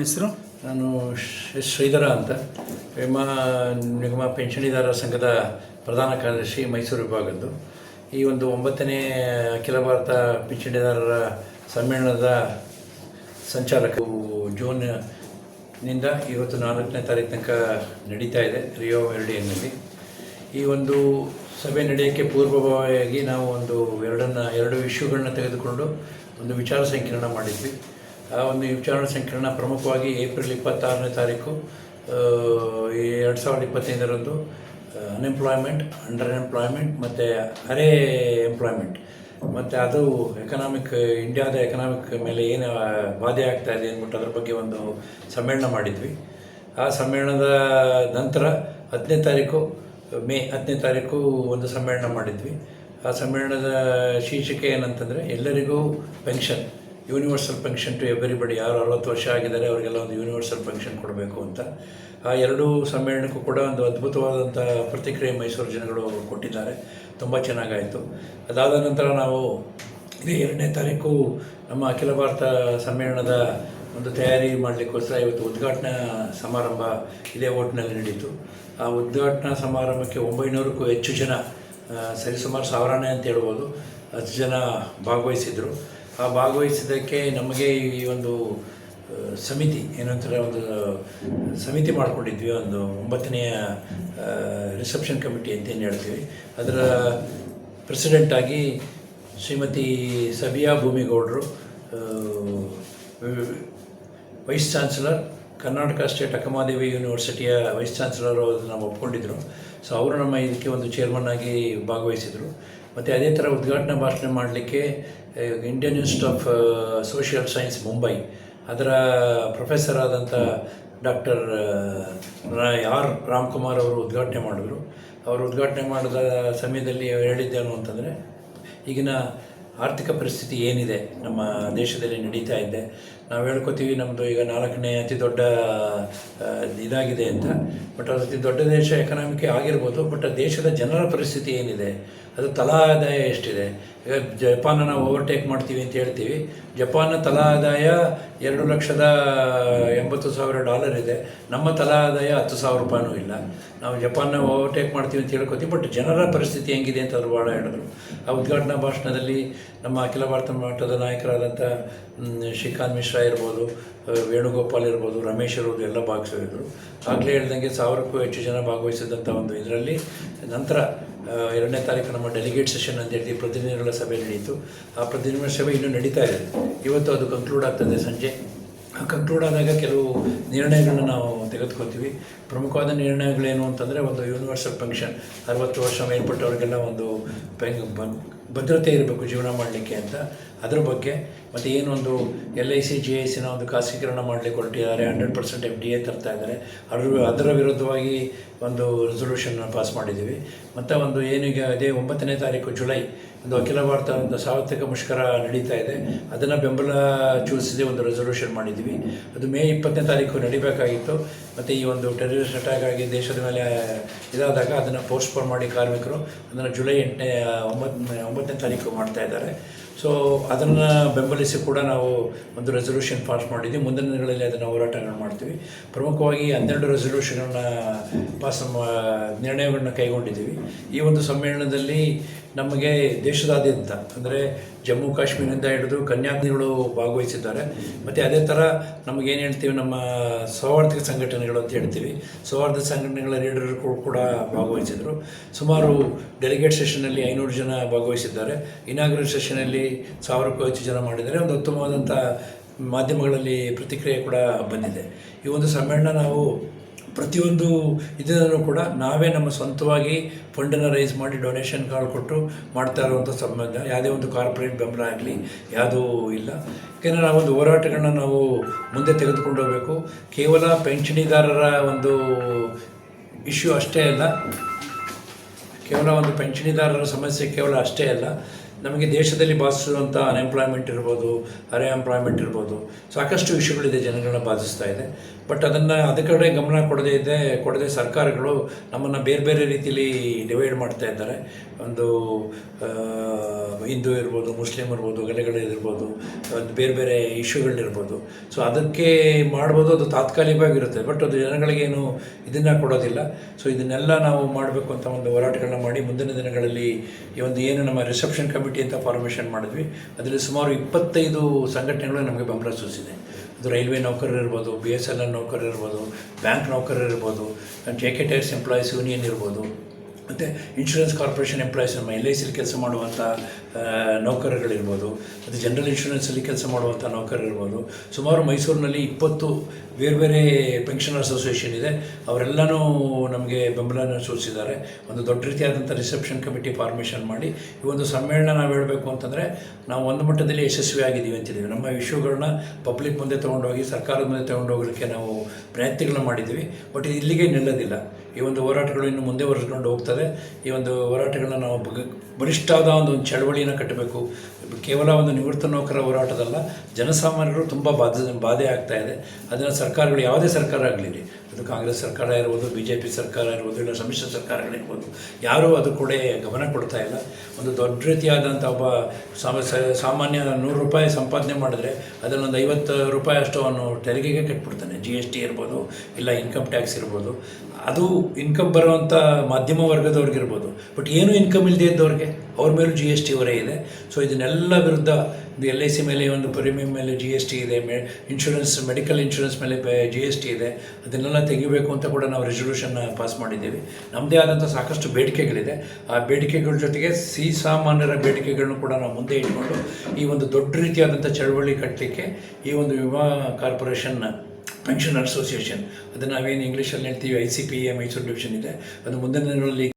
ಹೆಸರು ನಾನು ಶ್ರೀ ಶ್ರೀಧರ ಅಂತ. ವಿಮಾ ನಿಗಮ ಪೆನ್ಷನಿದಾರರ ಸಂಘದ ಪ್ರಧಾನ ಕಾರ್ಯದರ್ಶಿ ಮೈಸೂರು ವಿಭಾಗದ್ದು. ಈ ಒಂದು ಒಂಬತ್ತನೇ ಅಖಿಲ ಭಾರತ ಪಿಂಚಣಿದಾರರ ಸಮ್ಮೇಳನದ ಸಂಚಾಲಕ ಜೂನ್ನಿಂದ ಇವತ್ತು ನಾಲ್ಕನೇ ತಾರೀಕು ತನಕ ನಡೀತಾ ಇದೆ, ರಿಯೋ ಎರ್ಡಿಯನ್ನಲ್ಲಿ ಈ ಒಂದು ಸಭೆ ನಡೆಯೋಕ್ಕೆ ಪೂರ್ವಭಾವಿಯಾಗಿ ನಾವು ಒಂದು ಎರಡನ್ನು, ಎರಡು ಇಶ್ಯೂಗಳನ್ನ ತೆಗೆದುಕೊಂಡು ಒಂದು ವಿಚಾರ ಸಂಕಿರಣ ಮಾಡಿದ್ವಿ. ಆ ಒಂದು ವಿಚಾರ ಸಂಕಿರಣ ಪ್ರಮುಖವಾಗಿ ಏಪ್ರಿಲ್ ಇಪ್ಪತ್ತಾರನೇ ತಾರೀಕು ಎರಡು ಸಾವಿರದ ಇಪ್ಪತ್ತೈದರಂದು ಅನ್ಎಂಪ್ಲಾಯ್ಮೆಂಟ್ ಅಂಡರ್ ಎಂಪ್ಲಾಯ್ಮೆಂಟ್ ಮತ್ತು ಅರೆ ಎಂಪ್ಲಾಯ್ಮೆಂಟ್ ಮತ್ತು ಅದು ಎಕನಾಮಿಕ್ ಇಂಡಿಯಾದ ಎಕನಾಮಿಕ್ ಮೇಲೆ ಏನು ಬಾಧೆ ಆಗ್ತಾ ಇದೆ ಅಂದ್ಬಿಟ್ಟು ಅದ್ರ ಬಗ್ಗೆ ಒಂದು ಸಮ್ಮೇಳನ ಮಾಡಿದ್ವಿ. ಆ ಸಮ್ಮೇಳನದ ನಂತರ ಹತ್ತನೇ ತಾರೀಕು, ಮೇ ಹತ್ತನೇ ತಾರೀಕು ಒಂದು ಸಮ್ಮೇಳನ ಮಾಡಿದ್ವಿ. ಆ ಸಮ್ಮೇಳನದ ಶೀರ್ಷಿಕೆ ಏನಂತಂದರೆ, ಎಲ್ಲರಿಗೂ pension universal pension to everybody ಯಾರು ಅರವತ್ತು ವರ್ಷ ಆಗಿದ್ದಾರೆ, ಅವರಿಗೆಲ್ಲ ಒಂದು ಯೂನಿವರ್ಸಲ್ ಪೆನ್ಷನ್ ಕೊಡಬೇಕು ಅಂತ. ಆ ಎರಡೂ ಸಮ್ಮೇಳನಕ್ಕೂ ಕೂಡ ಒಂದು ಅದ್ಭುತವಾದಂಥ ಪ್ರತಿಕ್ರಿಯೆ ಮೈಸೂರು ಜನಗಳು ಕೊಟ್ಟಿದ್ದಾರೆ. ತುಂಬ ಚೆನ್ನಾಗಾಯಿತು. ಅದಾದ ನಂತರ ನಾವು ಇದೇ ಎರಡನೇ ತಾರೀಕು ನಮ್ಮ ಅಖಿಲ ಭಾರತ ಸಮ್ಮೇಳನದ ಒಂದು ತಯಾರಿ ಮಾಡಲಿಕ್ಕೋಸ್ಕರ ಇವತ್ತು ಉದ್ಘಾಟನಾ ಸಮಾರಂಭ ಇದೇ ಓಟ್ನಲ್ಲಿ ನಡೀತು. ಆ ಉದ್ಘಾಟನಾ ಸಮಾರಂಭಕ್ಕೆ ಒಂಬೈನೂರಕ್ಕೂ ಹೆಚ್ಚು ಜನ ಸರಿಸುಮಾರು ಸಾವಿರಾನೇ ಅಂತ ಹೇಳ್ಬೋದು, ಹತ್ತು ಜನ ಭಾಗವಹಿಸಿದರು. ಭಾಗವಹಿಸಿದ್ದಕ್ಕೆ ನಮಗೆ ಈ ಒಂದು ಆ, ಸಮಿತಿ ಏನಂತಾರೆ ಒಂದು ಸಮಿತಿ ಮಾಡಿಕೊಂಡಿದ್ವಿ ಒಂದು ಒಂಬತ್ತನೆಯ ರಿಸೆಪ್ಷನ್ ಕಮಿಟಿ ಅಂತ ಏನು ಹೇಳ್ತೀವಿ. ಅದರ ಪ್ರೆಸಿಡೆಂಟಾಗಿ ಶ್ರೀಮತಿ ಸಬಿಯಾ ಭೂಮಿಗೌಡರು ಆ, vice chancellor Karnataka state Akkamahadevi ಯೂನಿವರ್ಸಿಟಿಯ vice chancellor ಅದನ್ನು ಒಪ್ಕೊಂಡಿದ್ದರು ಸೊ ಅವರು ನಮ್ಮ ಇದಕ್ಕೆ ಒಂದು ಚೇರ್ಮನ್ ಆಗಿ ಭಾಗವಹಿಸಿದರು. ಮತ್ತು ಅದೇ ಥರ ಉದ್ಘಾಟನಾ ಭಾಷಣ ಮಾಡಲಿಕ್ಕೆ Indian institute of social science Mumbai ಅದರ ಪ್ರೊಫೆಸರ್ ಆದಂಥ ಡಾಕ್ಟರ್ ಆರ್. ರಾಮ್ಕುಮಾರ್ ಅವರು ಉದ್ಘಾಟನೆ ಮಾಡಿದ್ರು. ಅವರು ಉದ್ಘಾಟನೆ ಮಾಡಿದ ಸಮಯದಲ್ಲಿ ಹೇಳಿದ್ದೇನು ಅಂತಂದರೆ, ಈಗಿನ ಆರ್ಥಿಕ ಪರಿಸ್ಥಿತಿ ಏನಿದೆ, ನಮ್ಮ ದೇಶದಲ್ಲಿ ನಡೀತಾ ಇದೆ. ನಾವು ಹೇಳ್ಕೊತೀವಿ ನಮ್ಮದು ಈಗ ನಾಲ್ಕನೇ ಅತಿ ದೊಡ್ಡ ಇದಾಗಿದೆ ಅಂತ. ಬಟ್ ಅದು ಅತಿ ದೊಡ್ಡ ದೇಶ ಎಕನಾಮಿಕ್ ಆಗಿರ್ಬೋದು, ಬಟ್ ದೇಶದ ಜನರ ಪರಿಸ್ಥಿತಿ ಏನಿದೆ ಅದು ತಲಾ ಆದಾಯ ಎಷ್ಟಿದೆ? ಈಗ ನಾವು ಓವರ್ಟೇಕ್ ಮಾಡ್ತೀವಿ ಅಂತ ಹೇಳ್ತೀವಿ. ಜಪಾನ್ನ ತಲಾ ಆದಾಯ ಎರಡು ಲಕ್ಷದ ಎಂಬತ್ತು ಸಾವಿರ ಡಾಲರ್ ಇದೆ. ನಮ್ಮ ತಲಾ ಆದಾಯ ಹತ್ತು ಸಾವಿರ ರೂಪಾಯಿನೂ ಇಲ್ಲ. ನಾವು ಜಪಾನ್ನ ಓವರ್ಟೇಕ್ ಮಾಡ್ತೀವಿ ಅಂತ ಹೇಳ್ಕೊತೀವಿ ಬಟ್ ಜನರ ಪರಿಸ್ಥಿತಿ ಹೆಂಗಿದೆ ಅಂತ ಅವರು ಭಾಳ ಹೇಳಿದ್ರು. ಆ ಉದ್ಘಾಟನಾ ಭಾಷಣದಲ್ಲಿ ನಮ್ಮ ಅಖಿಲ ಭಾರತ ಮಟ್ಟದ ನಾಯಕರಾದಂಥ ಶ್ರೀಕಾಂತ್ ಮಿಶ್ರಾ ಇರ್ಬೋದು ವೇಣುಗೋಪಾಲ್ ಇರ್ಬೋದು, ರಮೇಶ್ ಇರ್ಬೋದು, ಎಲ್ಲ ಭಾಗವಹಿಸಿದ್ರು. ಆಗಲೇ ಹೇಳ್ದಂಗೆ ಸಾವಿರಕ್ಕೂ ಹೆಚ್ಚು ಜನ ಭಾಗವಹಿಸಿದಂಥ ಒಂದು ಇದರಲ್ಲಿ ನಂತರ ಎರಡನೇ ತಾರೀಕು ನಮ್ಮ ಡೆಲಿಗೇಟ್ ಸೆಷನ್ ಅಂತ ಹೇಳಿ ಪ್ರತಿನಿಧಿಗಳ ಸಭೆ ನಡೆಯಿತು ಆ ಪ್ರತಿನಿಧಿಗಳ ಸಭೆ ಇನ್ನೂ ನಡೀತಾ ಇದೆ. ಇವತ್ತು ಅದು ಕಂಕ್ಲೂಡ್ ಆಗ್ತದೆ ಸಂಜೆ. ಆ ಕಂಕ್ಲೂಡ್ ಆದಾಗ ಕೆಲವು ನಿರ್ಣಯಗಳನ್ನ ನಾವು ತೆಗೆದುಕೊಳ್ತೀವಿ. ಪ್ರಮುಖವಾದ ನಿರ್ಣಯಗಳೇನು ಅಂತಂದರೆ ಒಂದು ಯೂನಿವರ್ಸಲ್ ಪೆನ್ಷನ್ ಅರವತ್ತು ವರ್ಷ ಮೇಲ್ಪಟ್ಟವರಿಗೆಲ್ಲ ಒಂದು ಪೆಂಗ್ ಭದ್ರತೆ ಇರಬೇಕು ಜೀವನ ಮಾಡಲಿಕ್ಕೆ ಅಂತ. ಅದ್ರ ಬಗ್ಗೆ ಮತ್ತು ಏನೊಂದು L I C G I ಸಿನ ಒಂದು ಖಾಸಗೀಕರಣ ಮಾಡಲಿಕ್ಕೆ ಹೊರಟಿದ್ದಾರೆ. Hundred percent F D A ತರ್ತಾ ಇದ್ದಾರೆ. ಅದ್ರ ಅದರ ವಿರುದ್ಧವಾಗಿ ಒಂದು ರೆಸೊಲ್ಯೂಷನ್ ಪಾಸ್ ಮಾಡಿದ್ದೀವಿ. ಮತ್ತು ಒಂದು ಏನೀಗ ಅದೇ ಒಂಬತ್ತನೇ ತಾರೀಕು ಜುಲೈ ಒಂದು ಅಖಿಲ ಭಾರತ ಒಂದು ಸಾರ್ವತ್ರಿಕ ಮುಷ್ಕರ ನಡೀತಾ ಇದೆ. ಅದನ್ನು ಬೆಂಬಲ ಚೂಸಿದೆ ಒಂದು ರೆಸೊಲ್ಯೂಷನ್ ಮಾಡಿದ್ವಿ. ಅದು ಮೇ ಇಪ್ಪತ್ತನೇ ತಾರೀಕು ನಡಿಬೇಕಾಗಿತ್ತು. ಮತ್ತು ಈ ಒಂದು ಟೆರರಿಸ್ಟ್ ಅಟ್ಯಾಕ್ ಆಗಿ ದೇಶದ ಮೇಲೆ ಇದಾದಾಗ ಅದನ್ನು ಪೋಸ್ಟ್ಪೋನ್ ಮಾಡಿ ಕಾರ್ಮಿಕರು ಅದನ್ನು ಜುಲೈ ಎಂಟನೇ, ಒಂಬತ್ತನೇ ಒಂಬತ್ತನೇ ತಾರೀಕು ಮಾಡ್ತಾ ಇದ್ದಾರೆ. ಸೊ ಅದನ್ನು ಬೆಂಬಲಿಸಿ ಕೂಡ ನಾವು ಒಂದು ರೆಸೊಲ್ಯೂಷನ್ ಪಾಸ್ ಮಾಡಿದ್ವಿ. ಮುಂದಿನ ದಿನಗಳಲ್ಲಿ ಅದನ್ನು ಹೋರಾಟಗಳನ್ನು ಮಾಡ್ತೀವಿ. ಪ್ರಮುಖವಾಗಿ ಹನ್ನೆರಡು ರೆಸೊಲ್ಯೂಷನನ್ನು ಪಾಸ್ ನಿರ್ಣಯಗಳನ್ನ ಕೈಗೊಂಡಿದ್ದೀವಿ. ಈ ಒಂದು ಸಮ್ಮೇಳನದಲ್ಲಿ ನಮಗೆ ದೇಶದಾದ್ಯಂತ, ಅಂದರೆ ಜಮ್ಮು, ಕಾಶ್ಮೀರದಿಂದ ಹಿಡಿದು ಕನ್ಯಾಕುಮಾರಿಗಳು ಭಾಗವಹಿಸಿದ್ದಾರೆ. ಮತ್ತು ಅದೇ ಥರ ನಮಗೇನು ಹೇಳ್ತೀವಿ, ನಮ್ಮ ಸೌಹಾರ್ದಿಕ ಸಂಘಟನೆಗಳು ಅಂತ ಹೇಳ್ತೀವಿ. ಸೌಹಾರ್ದ ಸಂಘಟನೆಗಳ ಲೀಡರ್ಗಳು ಕೂಡ ಭಾಗವಹಿಸಿದರು. ಸುಮಾರು ಡೆಲಿಗೇಟ್ ಸೆಷನಲ್ಲಿ ಐನೂರು ಜನ ಭಾಗವಹಿಸಿದ್ದಾರೆ. ಇನಾಗ್ರಲ್ ಸೆಷನಲ್ಲಿ ಸಾವಿರಕ್ಕೂ ಹೆಚ್ಚು ಜನ ಮಾಡಿದ್ದಾರೆ. ಒಂದು ಉತ್ತಮವಾದಂಥ ಮಾಧ್ಯಮಗಳಲ್ಲಿ ಪ್ರತಿಕ್ರಿಯೆ ಕೂಡ ಬಂದಿದೆ. ಈ ಒಂದು ಸಮ್ಮೇಳನ ನಾವು ಪ್ರತಿಯೊಂದು ಇದನ್ನು ಕೂಡ ನಾವೇ ನಮ್ಮ ಸ್ವಂತವಾಗಿ ಫಂಡನ್ನು ರೈಸ್ ಮಾಡಿ ಡೊನೇಷನ್ ಕಾಲ್ ಕೊಟ್ಟು ಮಾಡ್ತಾ ಇರುವಂಥ ಸಂಬಂಧ. ಯಾವುದೇ ಒಂದು ಕಾರ್ಪೊರೇಟ್ ಬೆಂಬಲ ಆಗಲಿ, ಯಾವುದೂ ಇಲ್ಲ. ಯಾಕೆಂದರೆ ಒಂದು ಹೋರಾಟಗಳನ್ನ ನಾವು ಮುಂದೆ ತೆಗೆದುಕೊಂಡು ಹೋಗಬೇಕು. ಕೇವಲ ಪೆನ್ಷನಿದಾರರ ಒಂದು ಇಶ್ಯೂ ಅಷ್ಟೇ ಅಲ್ಲ. ಕೇವಲ ಒಂದು ಪೆನ್ಷನಿದಾರರ ಸಮಸ್ಯೆ ಕೇವಲ ಅಷ್ಟೇ ಅಲ್ಲ. ನಮಗೆ ದೇಶದಲ್ಲಿ ಬಾಧಿಸಿರುವಂಥ ಅನ್ಎಂಪ್ಲಾಯ್ಮೆಂಟ್ ಇರ್ಬೋದು ಅರೆ ಎಂಪ್ಲಾಯ್ಮೆಂಟ್ ಇರ್ಬೋದು, ಸಾಕಷ್ಟು ವಿಷಯಗಳಿದೆ ಜನಗಳನ್ನ ಬಾಧಿಸ್ತಾ ಇದೆ. ಬಟ್ ಅದನ್ನು ಅದ ಕಡೆ ಗಮನ ಕೊಡದೇ ಇದೆ, ಕೊಡದೆ ಸರ್ಕಾರಗಳು ನಮ್ಮನ್ನು ಬೇರೆ ಬೇರೆ ರೀತಿಯಲ್ಲಿ ಡಿವೈಡ್ ಮಾಡ್ತಾ ಇದ್ದಾರೆ. ಒಂದು ಹಿಂದೂ ಇರ್ಬೋದು ಮುಸ್ಲಿಮ್ ಇರ್ಬೋದು ಗಲೆಗಳಿರ್ಬೋದು ಒಂದು ಬೇರೆ ಬೇರೆ ಇಶ್ಯೂಗಳಿರ್ಬೋದು ಸೊ ಅದಕ್ಕೆ ಮಾಡ್ಬೋದು ಅದು ತಾತ್ಕಾಲಿಕವಾಗಿರುತ್ತೆ. ಬಟ್ ಅದು ಜನಗಳಿಗೇನು ಇದನ್ನು ಕೊಡೋದಿಲ್ಲ. ಸೊ ಇದನ್ನೆಲ್ಲ ನಾವು ಮಾಡಬೇಕು ಅಂತ ಒಂದು ಹೋರಾಟಗಳನ್ನ ಮಾಡಿ ಮುಂದಿನ ದಿನಗಳಲ್ಲಿ ಈ ಒಂದು ಏನು ನಮ್ಮ ರಿಸೆಪ್ಷನ್ ಕಮಿಟಿ ಅಂತ ಫಾರ್ಮೇಷನ್ ಮಾಡಿದ್ವಿ. ಅದರಲ್ಲಿ ಸುಮಾರು ಇಪ್ಪತ್ತೈದು ಸಂಘಟನೆಗಳು ನಮಗೆ ಬೆಂಬಲ ಸೂಚಿಸಿದೆ ಅದು ರೈಲ್ವೆ ನೌಕರರು ಇರ್ಬೋದು ಬಿ ಎಸ್ ಎಲ್ ಎಲ್ ನೌಕರರು ಇರ್ಬೋದು, ಬ್ಯಾಂಕ್ ನೌಕರರು ಇರ್ಬೋದು J K tyres employees union ಇರ್ಬೋದು, ಮತ್ತು ಇನ್ಶೂರೆನ್ಸ್ ಕಾರ್ಪೊರೇಷನ್ ಎಂಪ್ಲಾಯೀಸ್ ನಮ್ಮ ಎಲ್ ಐ ಸಿಲಿ ಕೆಲಸ ಮಾಡುವಂಥ ನೌಕರರುಗಳಿರ್ಬೋದು ಮತ್ತು ಜನರಲ್ ಇನ್ಶೂರೆನ್ಸಲ್ಲಿ ಕೆಲಸ ಮಾಡುವಂಥ ನೌಕರರಿರ್ಬೋದು. ಸುಮಾರು ಮೈಸೂರಿನಲ್ಲಿ ಇಪ್ಪತ್ತು ಬೇರೆ ಬೇರೆ ಪೆನ್ಷನ್ ಅಸೋಸಿಯೇಷನ್ ಇದೆ. ಅವರೆಲ್ಲನೂ ನಮಗೆ ಬೆಂಬಲನ ಸೂಚಿಸಿದ್ದಾರೆ. ಒಂದು ದೊಡ್ಡ ರೀತಿಯಾದಂಥ ರಿಸೆಪ್ಷನ್ ಕಮಿಟಿ ಫಾರ್ಮೇಷನ್ ಮಾಡಿ ಈ ಒಂದು ಸಮ್ಮೇಳನ ನಾವು ಹೇಳಬೇಕು ಅಂತಂದರೆ, ನಾವು ಒಂದು ಮಟ್ಟದಲ್ಲಿ ಯಶಸ್ವಿ ಆಗಿದ್ದೀವಿ ಅಂತಿದ್ದೀವಿ. ನಮ್ಮ ಇಶ್ಯೂಗಳನ್ನ ಪಬ್ಲಿಕ್ ಮುಂದೆ ತೊಗೊಂಡೋಗಿ, ಸರ್ಕಾರದ ಮುಂದೆ ತೊಗೊಂಡೋಗಲಿಕ್ಕೆ ನಾವು ಪ್ರಯತ್ನಗಳನ್ನ ಮಾಡಿದ್ದೀವಿ. ಬಟ್ ಇಲ್ಲಿಗೆ ನಿಲ್ಲೋದಿಲ್ಲ. ಈ ಒಂದು ಹೋರಾಟಗಳು ಇನ್ನು ಮುಂದೆ ಹೊರಸ್ಕೊಂಡು ಹೋಗ್ತದೆ. ಈ ಒಂದು ಹೋರಾಟಗಳನ್ನ ನಾವು ಬಲಿಷ್ಠವಾದ ಒಂದು ಒಂದು ಚಳವಳಿಯನ್ನು ಕಟ್ಟಬೇಕು. ಕೇವಲ ಒಂದು ನಿವೃತ್ತ ನೌಕರ ಹೋರಾಟದಲ್ಲ, ಜನಸಾಮಾನ್ಯರು ತುಂಬ ಬಾಧೆ ಬಾಧೆ ಆಗ್ತಾ ಇದೆ. ಅದನ್ನು ಸರ್ಕಾರಗಳು ಯಾವುದೇ ಸರ್ಕಾರ ಆಗಲಿ ಅದು ಕಾಂಗ್ರೆಸ್ ಸರ್ಕಾರ ಇರ್ಬೋದು ಬಿ ಜೆ ಪಿ ಸರ್ಕಾರ ಇರ್ಬೋದು ಇಲ್ಲ ಸಮ್ಮಿಶ್ರ ಸರ್ಕಾರಗಳಿರ್ಬೋದು ಯಾರೂ ಅದು ಕೂಡ ಗಮನ ಕೊಡ್ತಾ ಇಲ್ಲ. ಒಂದು ದೊಡ್ಡ ರೀತಿಯಾದಂಥ ಒಬ್ಬ ಸಾಮ- ಸಾಮಾನ್ಯ ನೂರು ರೂಪಾಯಿ ಸಂಪಾದನೆ ಮಾಡಿದ್ರೆ ಅದನ್ನೊಂದು ಐವತ್ತು ರೂಪಾಯಿ ಅಷ್ಟು ಅವನು ತೆರಿಗೆಗೆ ಕಟ್ಬಿಡ್ತಾನೆ. ಜಿ ಎಸ್ ಟಿ ಇರ್ಬೋದು, ಇಲ್ಲ ಇನ್ಕಮ್ ಟ್ಯಾಕ್ಸ್ ಇರ್ಬೋದು. ಅದು ಇನ್ಕಮ್ ಬರುವಂಥ ಮಾಧ್ಯಮ ವರ್ಗದವ್ರಿಗಿರ್ಬೋದು ಬಟ್ ಏನು ಇನ್ಕಮ್ ಇಲ್ಲದೇ ಇದ್ದವ್ರಿಗೆ? ಅವ್ರ ಮೇಲೂ ಜಿ ಎಸ್ ಟಿ ಹೊರೆ ಇದೆ. ಸೊ ಇದನ್ನೆಲ್ಲ ವಿರುದ್ಧ ಎಲ್ ಐ ಸಿ ಮೇಲೆ ಒಂದು ಪ್ರೀಮಿಯಂ ಮೇಲೆ ಜಿ ಎಸ್ ಟಿ ಇದೆ, ಮೆ ಇನ್ಶೂರೆನ್ಸ್ ಮೆಡಿಕಲ್ ಇನ್ಶೂರೆನ್ಸ್ ಮೇಲೆ ಜಿ ಎಸ್ ಟಿ ಇದೆ. ಅದನ್ನೆಲ್ಲ ತೆಗಿಬೇಕು ಅಂತ ಕೂಡ ನಾವು ರೆಸೊಲ್ಯೂಷನ್ ಪಾಸ್ ಮಾಡಿದ್ದೀವಿ. ನಮ್ಮದೇ ಆದಂಥ ಸಾಕಷ್ಟು ಬೇಡಿಕೆಗಳಿದೆ. ಆ ಬೇಡಿಕೆಗಳ ಜೊತೆಗೆ ಸಿ ಸಾಮಾನ್ಯರ ಬೇಡಿಕೆಗಳನ್ನು ಕೂಡ ನಾವು ಮುಂದೆ ಇಟ್ಕೊಂಡು ಈ ಒಂದು ದೊಡ್ಡ ರೀತಿಯಾದಂಥ ಚಳವಳಿ ಕಟ್ಟಲಿಕ್ಕೆ ಈ ಒಂದು ವಿಮಾ ಕಾರ್ಪೊರೇಷನ್, ಪೆನ್ಷನ್ ಅಸೋಸಿಯೇಷನ್ ಅದನ್ನು ನಾವೇನು ಇಂಗ್ಲೀಷಲ್ಲಿ ಹೇಳ್ತೀವಿ I C P A Mysuru division ಇದೆ. ಅದು ಮುಂದಿನ ದಿನಗಳಲ್ಲಿ